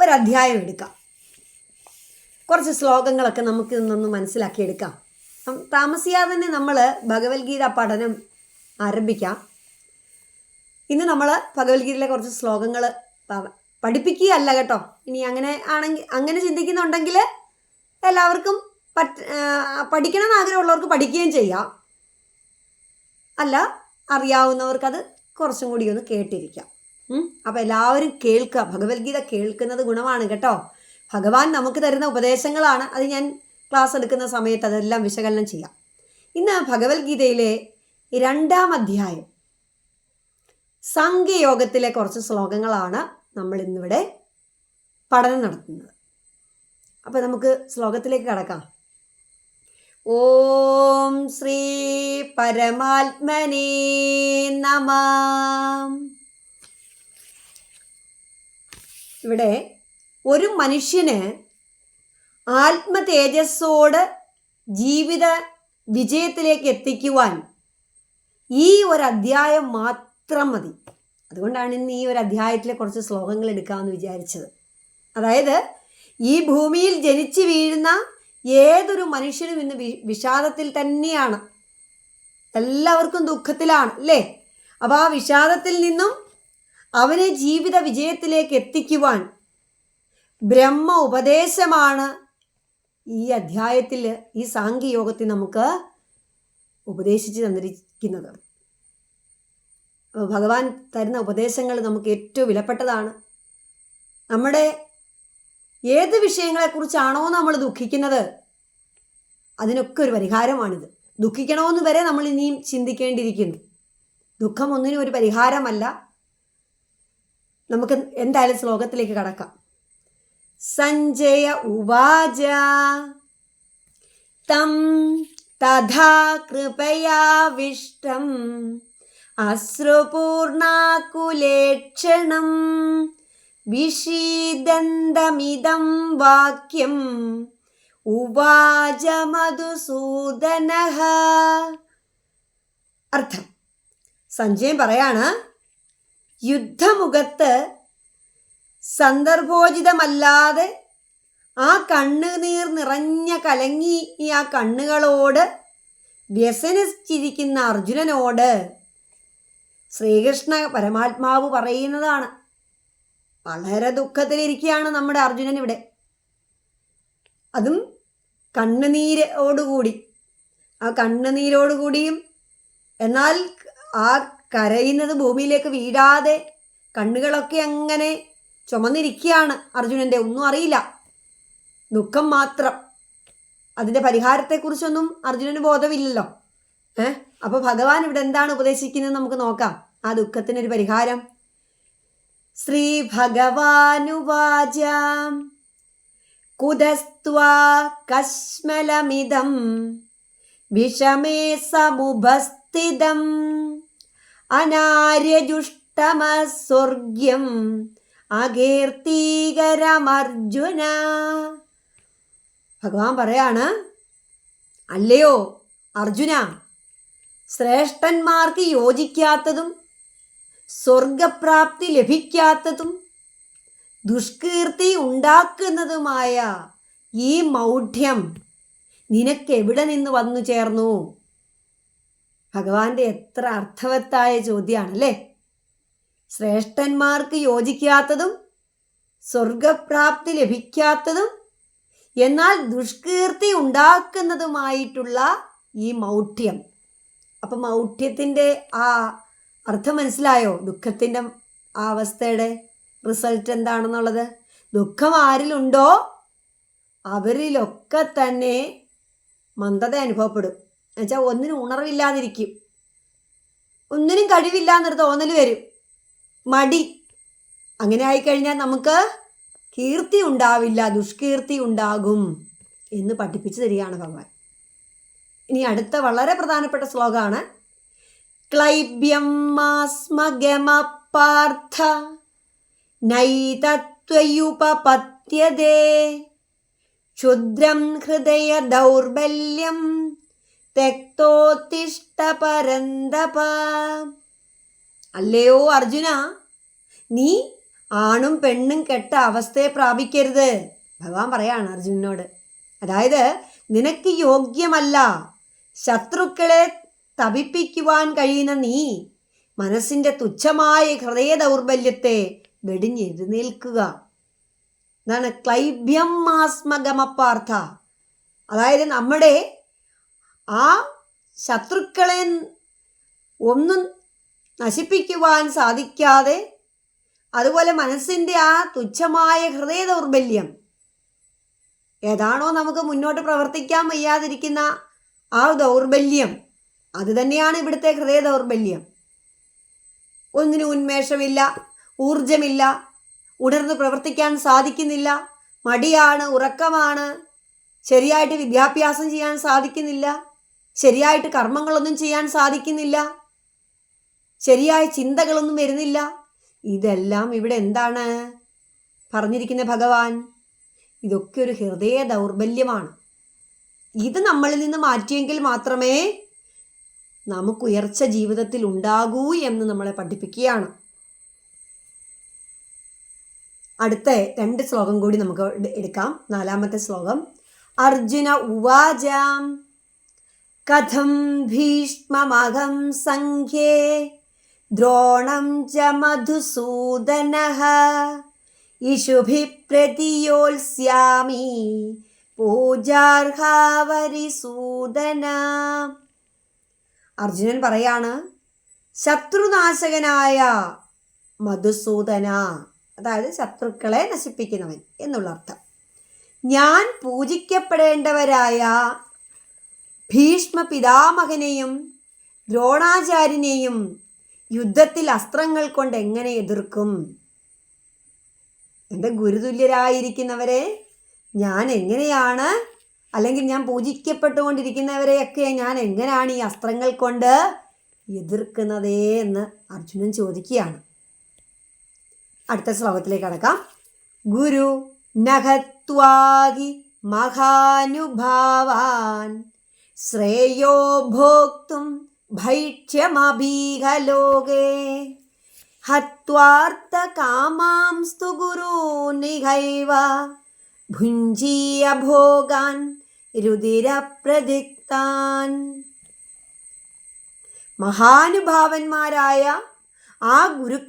ഒരധ്യായം എടുക്കാം. കുറച്ച് ശ്ലോകങ്ങളൊക്കെ നമുക്ക് ഇന്നൊന്ന് മനസ്സിലാക്കിയെടുക്കാം. താമസിയാതെ തന്നെ നമ്മൾ ഭഗവത്ഗീത പഠനം ആരംഭിക്കാം. ഇന്ന് നമ്മൾ ഭഗവത്ഗീതയിലെ കുറച്ച് ശ്ലോകങ്ങൾ പഠിപ്പിക്കുകയല്ല കേട്ടോ. ഇനി അങ്ങനെ ആണെങ്കിൽ അങ്ങനെ ചിന്തിക്കുന്നുണ്ടെങ്കിൽ എല്ലാവർക്കും പറ്റ പഠിക്കണം എന്നാഗ്രഹമുള്ളവർക്ക് പഠിക്കുകയും ചെയ്യാം. അല്ല അറിയാവുന്നവർക്കത് കുറച്ചും കൂടി ഒന്ന് കേട്ടിരിക്കാം. അപ്പോൾ എല്ലാവരും കേൾക്കുക ഭഗവത്ഗീത കേൾക്കുന്നത് ഗുണമാണ് കേട്ടോ. ഭഗവാൻ നമുക്ക് തരുന്ന ഉപദേശങ്ങളാണ്. അത് ഞാൻ ക്ലാസ് എടുക്കുന്ന സമയത്ത് അതെല്ലാം വിശകലനം ചെയ്യാം. ഇന്ന് ഭഗവത്ഗീതയിലെ രണ്ടാം അധ്യായം സംഘയോഗത്തിലെ കുറച്ച് ശ്ലോകങ്ങളാണ് നമ്മൾ ഇന്നിവിടെ പഠനം നടത്തുന്നത്. അപ്പോൾ നമുക്ക് ശ്ലോകത്തിലേക്ക് കടക്കാം. ഓം ശ്രീ പരമാത്മനേ നമ. ഇവിടെ ഒരു മനുഷ്യന് ആത്മതേജസ്സോട് ജീവിത വിജയത്തിലേക്ക് എത്തിക്കുവാൻ ഈ ഒരു അധ്യായം മാത്രം മതി. അതുകൊണ്ടാണ് ഇന്ന് ഈ ഒരു അധ്യായത്തിലെ കുറച്ച് ശ്ലോകങ്ങൾ എടുക്കാമെന്ന് വിചാരിച്ചത്. അതായത് ഈ ഭൂമിയിൽ ജനിച്ചു വീഴുന്ന ഏതൊരു മനുഷ്യനും ഇന്ന് വിഷാദത്തിൽ തന്നെയാണ്. എല്ലാവർക്കും ദുഃഖത്തിലാണ് അല്ലേ? അപ്പോൾ ആ വിഷാദത്തിൽ നിന്നും അവനെ ജീവിത വിജയത്തിലേക്ക് എത്തിക്കുവാൻ ബ്രഹ്മ ഉപദേശമാണ് ഈ അധ്യായത്തിൽ ഈ സാങ്കേയോഗത്തിൽ നമുക്ക് ഉപദേശിച്ച് തന്നിരിക്കുന്നത്. ഭഗവാൻ തരുന്ന ഉപദേശങ്ങൾ നമുക്ക് ഏറ്റവും വിലപ്പെട്ടതാണ്. നമ്മുടെ ഏത് വിഷയങ്ങളെക്കുറിച്ചാണോ നമ്മൾ ദുഃഖിക്കുന്നത് അതിനൊക്കെ ഒരു പരിഹാരമാണിത്. ദുഃഖിക്കണമെന്ന് വരെ നമ്മൾ ഇനിയും ചിന്തിക്കേണ്ടിയിരിക്കുന്നു. ദുഃഖം ഒന്നിനും ഒരു പരിഹാരമല്ല. നമുക്ക് എന്തായാലും ശ്ലോകത്തിലേക്ക് കടക്കാം. സഞ്ജയ ഉവാച. തം തഥാ കൃപയാവിഷ്ടം. അശ്രുപൂർണാകുലേക്ഷണം. വിഷീദന്തമിതം വാക്യം. ഉവാച മധുസൂദന. അർത്ഥം. സഞ്ജയൻ പറയാണ് യുദ്ധമുഖത്ത് സന്ദർഭോചിതമല്ലാതെ ആ കണ്ണുനീർ നിറഞ്ഞ കലങ്ങി ഈ ആ കണ്ണുകളോട് വ്യസനിച്ചിരിക്കുന്ന അർജുനനോട് ശ്രീകൃഷ്ണ പരമാത്മാവ് പറയുന്നതാണ് വളരെ ദുഃഖത്തിലിരിക്കുകയാണ് നമ്മുടെ അർജുനൻ ഇവിടെ. അതും കണ്ണുനീരോടുകൂടി. ആ കണ്ണുനീരോടുകൂടിയും എന്നാൽ ആ കരയുന്നത് ഭൂമിയിലേക്ക് വീഴാതെ കണ്ണുകളൊക്കെ അങ്ങനെ ചുമന്നിരിക്കുകയാണ് അർജുനന്റെ ഒന്നും അറിയില്ല. ദുഃഖം മാത്രം. അതിന്റെ പരിഹാരത്തെക്കുറിച്ചൊന്നും അർജുനന് ബോധമില്ലല്ലോ. ഏ? അപ്പോൾ ഭഗവാൻ ഇവിടെ എന്താണ് ഉപദേശിക്കുന്നത് നമുക്ക് നോക്കാം. ആ ദുഃഖത്തിനൊരു പരിഹാരം. ശ്രീ ഭഗവാനുവാച കുതസ്ത്വാ കശ്മലമിതം വിഷമേ സമുപസ്ഥിതം. അനാര്യജുഷ്ടമസ്വർഗ്യം അകീർത്തികരമർജുന. ഭഗവാൻ പറയാണ് അല്ലയോ അർജുന ശ്രേഷ്ഠന്മാർക്ക് യോജിക്കാത്തതും സ്വർഗപ്രാപ്തി ലഭിക്കാത്തതും ദുഷ്കീർത്തി ഉണ്ടാക്കുന്നതുമായ ഈ മൗഢ്യം നിനക്കെവിടെ നിന്ന് വന്നു ചേർന്നു? ഭഗവാന്റെ എത്ര അർത്ഥവത്തായ ചോദ്യമാണല്ലേ ശ്രേഷ്ഠന്മാർക്ക് യോജിക്കാത്തതും സ്വർഗപ്രാപ്തി ലഭിക്കാത്തതും എന്നാൽ ദുഷ്കീർത്തി ഉണ്ടാക്കുന്നതുമായിട്ടുള്ള ഈ മൗഢ്യം. അപ്പം മൗഢ്യത്തിന്റെ ആ അർത്ഥം മനസ്സിലായോ? ദുഃഖത്തിന്റെ ആ അവസ്ഥയുടെ റിസൾട്ട് എന്താണെന്നുള്ളത്? ദുഃഖം ആരിലുണ്ടോ? അവരിലൊക്കെ തന്നെ മന്ദത അനുഭവപ്പെടും. എന്നുവെച്ചാൽ ഒന്നിനും ഉണർവില്ലാതിരിക്കും. ഒന്നിനും കഴിവില്ല എന്നൊരു തോന്നൽ വരും. മടി. അങ്ങനെ ആയിക്കഴിഞ്ഞാൽ നമുക്ക് കീർത്തി ഉണ്ടാവില്ല ദുഷ്കീർത്തി ഉണ്ടാകും എന്ന് പഠിപ്പിച്ചു തരികയാണ് ഭഗവാൻ. ഇനി അടുത്ത വളരെ പ്രധാനപ്പെട്ട ശ്ലോകമാണ്. ക്ലൈബ്യം നൈതത്വയുപപത്യതേ. ക്ഷുദ്രം ഹൃദയ ദൗർബല്യം തെക്തോത്തിഷ്ട പരന്തപ അല്ലയോ അർജുന നീ ആണും പെണ്ണും കെട്ട അവസ്ഥയെ പ്രാപിക്കരുത്. ഭഗവാൻ പറയാണ് അർജുനോട് അതായത് നിനക്ക് യോഗ്യമല്ല. ശത്രുക്കളെ തപിപ്പിക്കുവാൻ കഴിയുന്ന നീ മനസ്സിന്റെ തുച്ഛമായ ഹൃദയ ദൗർബല്യത്തെ വെടിഞ്ഞെഴുന്നേൽക്കുക. എന്നാണ് ക്ലൈബ്യം മാസ്മഗമപ്പാർത്ഥ അതായത് നമ്മുടെ ആ ശത്രുക്കളെ ഒന്നും നശിപ്പിക്കുവാൻ സാധിക്കാതെ അതുപോലെ മനസ്സിന്റെ ആ തുച്ഛമായ ഹൃദയ ദൗർബല്യം ഏതാണോ നമുക്ക് മുന്നോട്ട് പ്രവർത്തിക്കാൻ വയ്യാതിരിക്കുന്ന ആ ദൗർബല്യം അത് തന്നെയാണ് ഇവിടുത്തെ ഹൃദയ ദൗർബല്യം. ഒന്നിനും ഉന്മേഷമില്ല ഊർജമില്ല ഉണർന്ന് പ്രവർത്തിക്കാൻ സാധിക്കുന്നില്ല മടിയാണ് ഉറക്കമാണ് ശരിയായിട്ട് വിദ്യാഭ്യാസം ചെയ്യാൻ സാധിക്കുന്നില്ല. ശരിയായിട്ട് കർമ്മങ്ങളൊന്നും ചെയ്യാൻ സാധിക്കുന്നില്ല. ശരിയായ ചിന്തകളൊന്നും വരുന്നില്ല. ഇതെല്ലാം ഇവിടെ എന്താണ്? പറഞ്ഞിരിക്കുന്ന ഭഗവാൻ. ഇതൊക്കെ ഒരു ഹൃദയ ദൗർബല്യമാണ്. ഇത് നമ്മളിൽ നിന്ന് മാറ്റിയെങ്കിൽ മാത്രമേ നമുക്ക് ഉയർച്ച ജീവിതത്തിൽ ഉണ്ടാകൂ എന്ന് നമ്മളെ പഠിപ്പിക്കുകയാണ്. അടുത്ത രണ്ട് ശ്ലോകം കൂടി നമുക്ക് എടുക്കാം. നാലാമത്തെ ശ്ലോകം. അർജുന ഉവാചാം. കഥം ഭീഷ്മമഹം സംഖ്യേ. ദ്രോണം ച മധുസൂദന. ഇഷുഭി പ്രതിയോത്സ്യാമി പൂജാർഹാവരിസൂദന അർജുനൻ പറയാണ് ശത്രുനാശകനായ മധുസൂദന അതായത് ശത്രുക്കളെ നശിപ്പിക്കുന്നവൻ എന്നുള്ള അർത്ഥം. ഞാൻ പൂജിക്കപ്പെടേണ്ടവരായ ഭീഷ്മ പിതാമഹനെയും ദ്രോണാചാര്യനെയും യുദ്ധത്തിൽ അസ്ത്രങ്ങൾ കൊണ്ട് എങ്ങനെ എതിർക്കും? എന്റെ ഗുരുതുല്യരായിരിക്കുന്നവരെ ഞാൻ എങ്ങനെയാണ്? അല്ലെങ്കിൽ ഞാൻ പൂജിക്കപ്പെട്ടുകൊണ്ടിരിക്കുന്നവരെയൊക്കെ ഞാൻ എങ്ങനെയാണ് ഈ അസ്ത്രങ്ങൾ കൊണ്ട് എതിർക്കുന്നതേ എന്ന് അർജുനൻ ചോദിക്കുകയാണ്. അടുത്ത ശ്ലോകത്തിലേക്ക് കടക്കാം. ഗുരു നഖത്വാഹി മഹാനുഭാവാൻ ശ്രേയോ ഭോക്തും ഭൈക്ഷ്യമഭീഹലോകേ ഹത്വാർത്ഥകാമാംസ്തു ഗുരൂനിഹൈവ ഭുഞ്ജീയ ഭോഗാൻ രുതിരപ്രതിക്താൻ മഹാനുഭാവന്മാരായ ആ ഗുരുക്ക